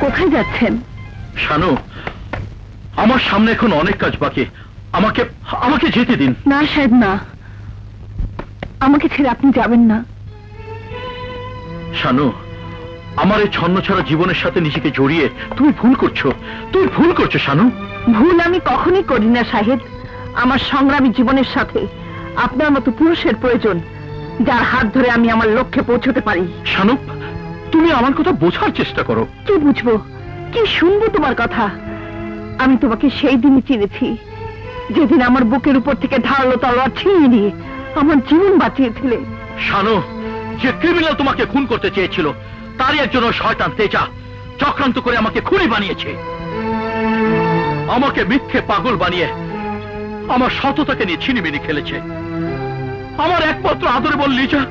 কোথায় যাচ্ছেন? শানু আমার সামনে এখন অনেক কাজ বাকি। আমাকে আমাকে যেতে দিন। না সাহেব না। আমাকে ছেড়ে আপনি যাবেন না। শানু আমার এই ছন্ন ছাড়া জীবনের সাথে নিজেকে জড়িয়ে তুমি ভুল করছ। তুমি ভুল করছ শানু। ভুল আমি কখনই করি না সাহেব। আমার সংগ্রামী জীবনের সাথে আপনার মতো পুরুষের প্রয়োজন যার হাত ধরে আমি আমার লক্ষ্যে পৌঁছতে পারি। শানু তুমি আমার কথা বোঝার চেষ্টা করো। কি বুঝব? কি শুনব তোমার কথা? আমি তোমাকে সেই দিনই চিনেছি যেদিন আমার বুকের উপর থেকে ধারালো তলোয়ার ছিনিয়ে নিয়ে আমার জীবন বাঁচিয়েছিলে। শানু যে ক্রিমিনাল তোমাকে খুন করতে চেয়েছিল তারই একজন শয়তান তেজা চক্রান্ত করে আমাকে খুনি বানিয়েছে। আমাকে মিথ্যে পাগল বানিয়ে আমার সততাকে নিয়ে ছিনিমিনি খেলেছে। আমার একমাত্র আদরে বল লিজা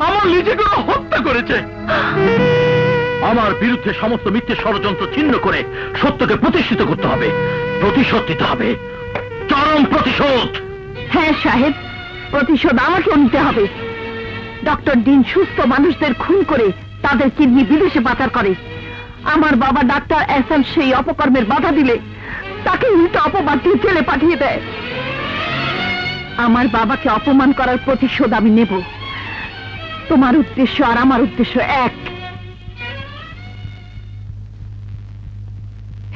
আমার লিজেকে হত্যা করেছে। আমার বিরুদ্ধে সমস্ত মিথ্যে ষড়যন্ত্র ছিন্ন করে সত্যকে প্রতিষ্ঠিত করতে হবে, প্রতিশোধ দিতে হবে। চরম প্রতিশোধ! হ্যাঁ সাহেব, প্রতিশোধ আমাকে নিতে হবে। ডক্টর দিন সুস্থ মানুষদের খুন করে তাদের কিডনি বিদেশে পাচার করে। আমার বাবা ডাক্তার এসান সেই অপকর্মের বাধা দিলে তাকে উল্টো অপবাদ দিয়ে জেলে পাঠিয়ে দেয়। আমার বাবাকে অপমান করার প্রতিশোধ আমি নেব। তোমার উদ্দেশ্য আর আমার উদ্দেশ্য এক।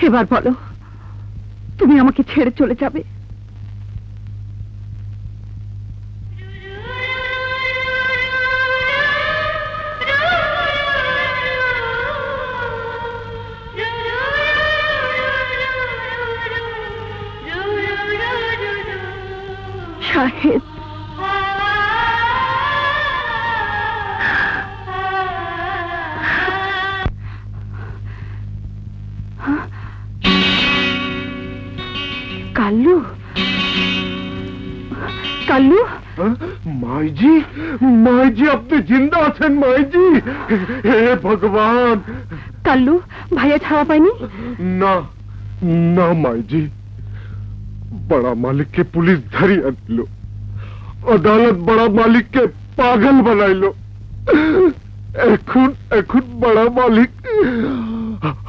এবার বলো তুমি আমাকে ছেড়ে চলে যাবে? মাইজি মাইজি আপনি জিন্দা আছেন মাইজি। হে ভগবান। কাল্লু ভাইয়া ছাড়া পায়নি না না মাইজি। বড়া মালিককে পুলিশ ধরিয়ে দিল। আদালত বড়া মালিককে পাগল বানাইল। এখন এখন বড়া মালিক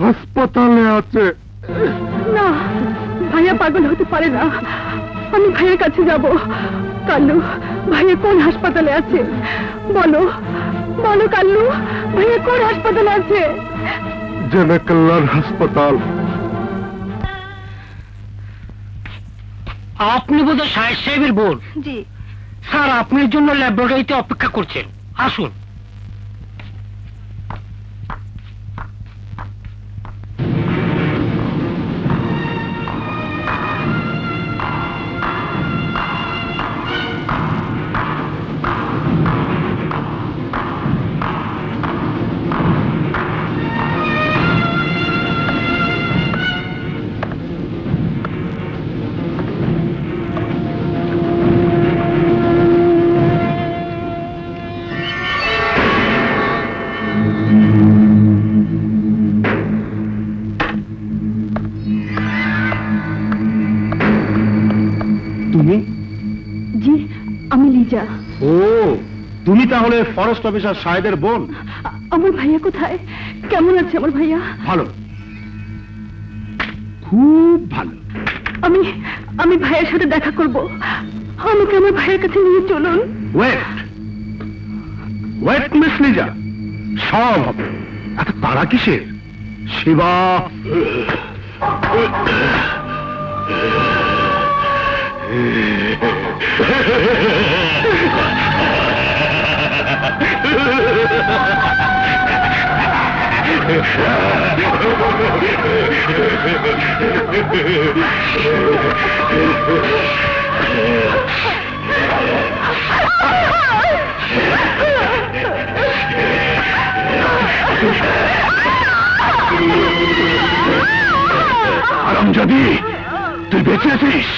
হাসপাতালে আছে। না ভাইয়া পাগল হতে পারে না। আমি ভাইয়ের কাছে যাব। কাল্লু ভাইয়া কোন হাসপাতালে আছে? বলো বলো কাল্লু ভাইয়া কোন হাসপাতালে আছে? জনকল্যাণ হাসপাতাল। আপনি বোধহয় সাহেব সাহেবের বোন? জি। স্যার আপনার জন্য ল্যাবরেটরিতে অপেক্ষা করছেন। আসুন। জি আমি লিজা। ও তুমি তাহলে ফরেস্ট অফিসার সাহেবের বোন? আমার ভাইয়া কোথায়? কেমন আছে আমার ভাইয়া? ভালো। খুব ভালো। আমি আমি ভাইয়ের সাথে দেখা করব। আমাকে আমার ভাইয়ের কাছে নিয়ে চলুন। ওয়েট ওয়েট মিস লিজা সব হবে। এত তারা কিসের? শিবা। আরাম যদি তুই বেঁচে আছিস?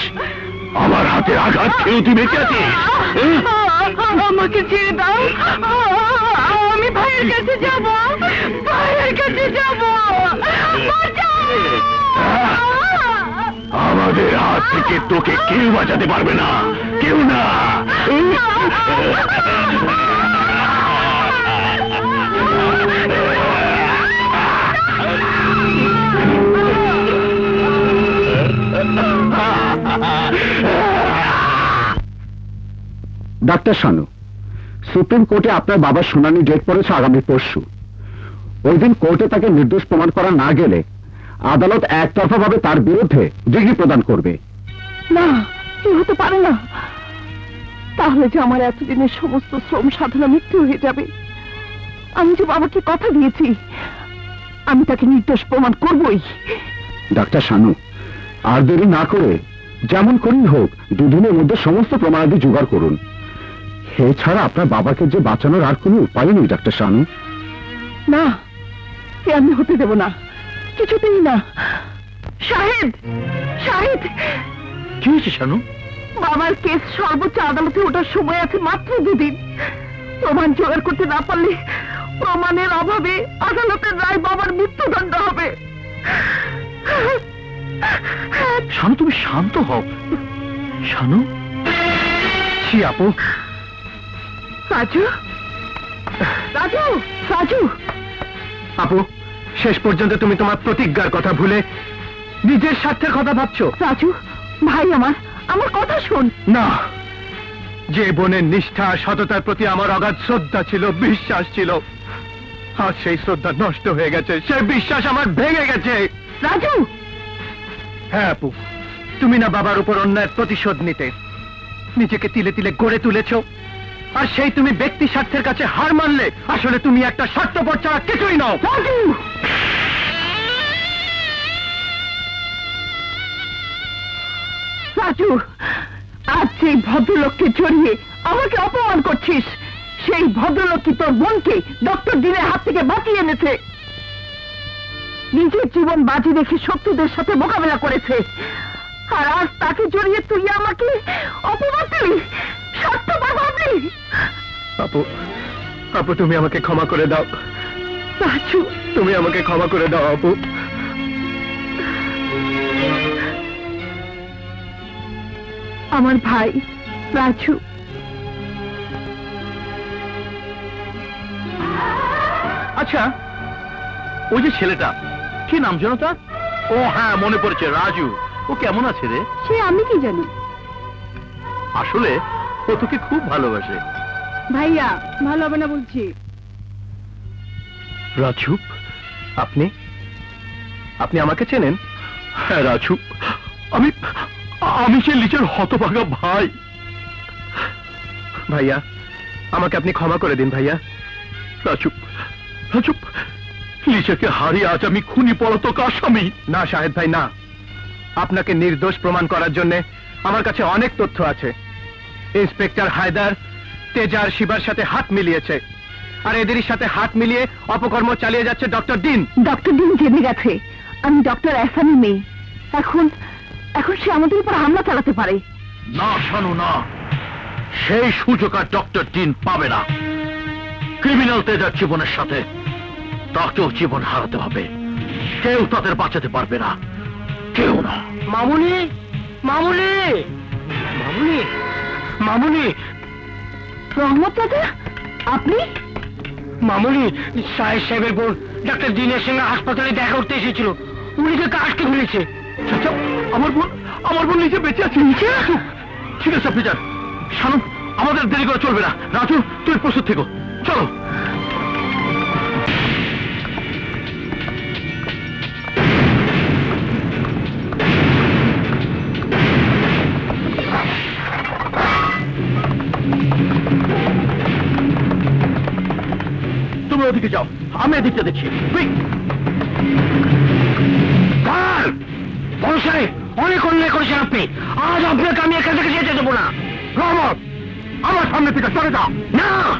আমার হাতে আঘাত খেয়েও তুই বেঁচে আছিস? আমাকে ছেড়ে দাও। আমি ভাইয়ের কাছে যাব। ভাইয়ের কাছে যাব। আমাদের হাত থেকে তোকে কেউ বাঁচাতে পারবে না। কেউ না। ডাক্তার শানু সুপ্রিম কোর্টে আপনার বাবার শুনানি ডেট পড়েছে আগামী পরশু। ওই দিন কোর্টে তাকে নির্দোষ প্রমাণ করা না গেলে আদালত একতরফাভাবে তার বিরুদ্ধে ডিগ্রি প্রদান করবে। না হতে পারে না। তাহলে যে আমার এতদিনের সমস্ত শ্রম সাধনা মৃত্যু হয়ে যাবে। আমি যে বাবাকে কথা দিয়েছি আমি তাকে নির্দোষ প্রমাণ করবই। ডাক্তার শানু আর দেরি না করে যেমন করেই হোক দুদিনের মধ্যে সমস্ত প্রমাণাদি জোগাড় করুন। এছাড়া আপনার বাবাকে যে বাঁচানোর আর কোনো উপায় নেই ডাক্তার শানু। না এ আমি হতে দেব না। কিছুতেই না। শাহেদ শাহেদ। কি হয়েছে শানু? বাবার কেস সর্বোচ্চ আদালতে ওঠার সময় আছে মাত্র দুদিন। প্রমাণ জোগাড় করতে না পারলে প্রমাণের অভাবে আদালতের রায় বাবার মৃত্যুদণ্ড হবে। শানু তুমি শান্ত হও। শানু? ছি আপু আপু শেষ পর্যন্ত তুমি তোমার প্রতিজ্ঞার কথা ভুলে নিজের স্বার্থের কথা ভাবছ। ভাই আমার আমার কথা শোন। না। যে বোনের নিষ্ঠা সততার প্রতি আমার অগাধ শ্রদ্ধা ছিল বিশ্বাস ছিল আজ সেই শ্রদ্ধা নষ্ট হয়ে গেছে সেই বিশ্বাস আমার ভেঙে গেছে। রাজু! হ্যাঁ আপু তুমি না বাবার উপর অন্যায়ের প্রতিশোধ নিতে নিজেকে তিলে তিলে গড়ে তুলেছ। আর সেই তুমি ব্যক্তি স্বার্থের কাছে হার মানলে, আসলে তুমি একটা স্বার্থপর ছাড়া কিছুই নও। রাজু! আজ সেই ভদ্রলোককে জড়িয়ে আমাকে অপমান করছিস, সেই ভদ্রলোক কি তোর বোনকে ডক্টর দিনের হাত থেকে বাঁচিয়ে এনেছে? নিজের জীবন বাজি রেখে শত্রুদের সাথে মোকাবেলা করেছে। আর আজ তাকে জড়িয়ে তুই আমাকে অপমান দিলি আপু আপু তুমি আমাকে ক্ষমা করে দাও। রাজু। তুমি আমাকে ক্ষমা করে দাও আপু। আমার ভাই রাজু। আচ্ছা ওই যে ছেলেটা কি নাম জানো তার? ও হ্যাঁ মনে পড়েছে রাজু। ও কেমন আছে রে? সে আমি কি জানি? আসলে ও তোকে খুব ভালোবাসে। ভাইয়া ভালো হবে না বলছি। রাজু আপনি? আপনি আমাকে চেনেন? হ্যাঁ রাজু আমি আমি সে লিচের হতভাগা ভাই। ভাইয়া আমাকে আপনি ক্ষমা করে দিন ভাইয়া। রাজু রাজু লিচাকে হারিয়ে আজ আমি খুনি পলাতক আসামি। না শাহেদ ভাই না। আপনাকে নির্দোষ প্রমাণ করার জন্য আমার কাছে অনেক তথ্য আছে। ইন্সপেক্টর হায়দার তেজার শিবার সাথে হাত মিলিয়েছে। আর এদেরই সাথে হাত মিলিয়ে অপকর্ম চালিয়ে যাচ্ছে ডক্টর দিন ডক্টর দিন জেনে গেছে। আমি ডক্টর এসানি মেয়ে। এখন এখন সে আমাদের উপর হামলা চালাতে পারে। না শানু না। সেই সুযোগ আর ডক্টর ডিন পাবে না। ক্রিমিনাল তেজার জীবনের সাথে তাকেও জীবন হারাতে হবে। কেউ তাদের বাঁচাতে পারবে না। কেউ না। মামুনি! মামুনি! মামুনি! মামুনি। রহমত দাদা আপনি? মামুনি সাহেব সাহেবের বোন ডাক্তার দিনের সঙ্গে হাসপাতালে দেখা করতে এসেছিল। উনি তো কাজকে ফেলেছে আমার বোন আমার বোন নিজে বেঁচে আছে। নিচে ঠিক আছে আপনি যান। শানু আমাদের দেরি করে চলবে না। রাজু তুই প্রস্তুত থেকো। চলো। ওদিকে যাও আমি এদিকটা দেখছি অনেক অন্যায় করেছেন আপনি। আজ আপনাকে আমি এখান থেকে যেতে দেবো না। রহমত! আমার সামনে থেকে সরে যাও। না!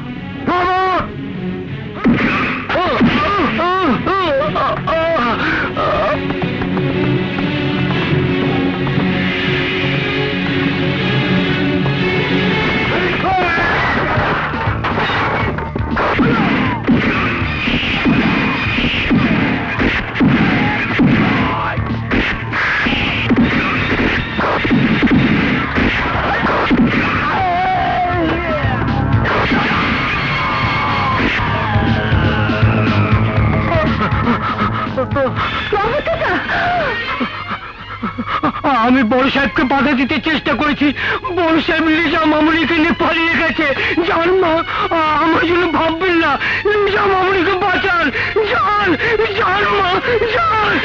আমি বড় সাহেবকে বাধা দিতে চেষ্টা করেছি। বড় সাহেব লিজা মামুনিকে নিয়ে পালিয়ে গেছে। যান মা আমার জন্য ভাববেন না। লিজা মামুনিকে বাঁচান। যান যান মা, যান।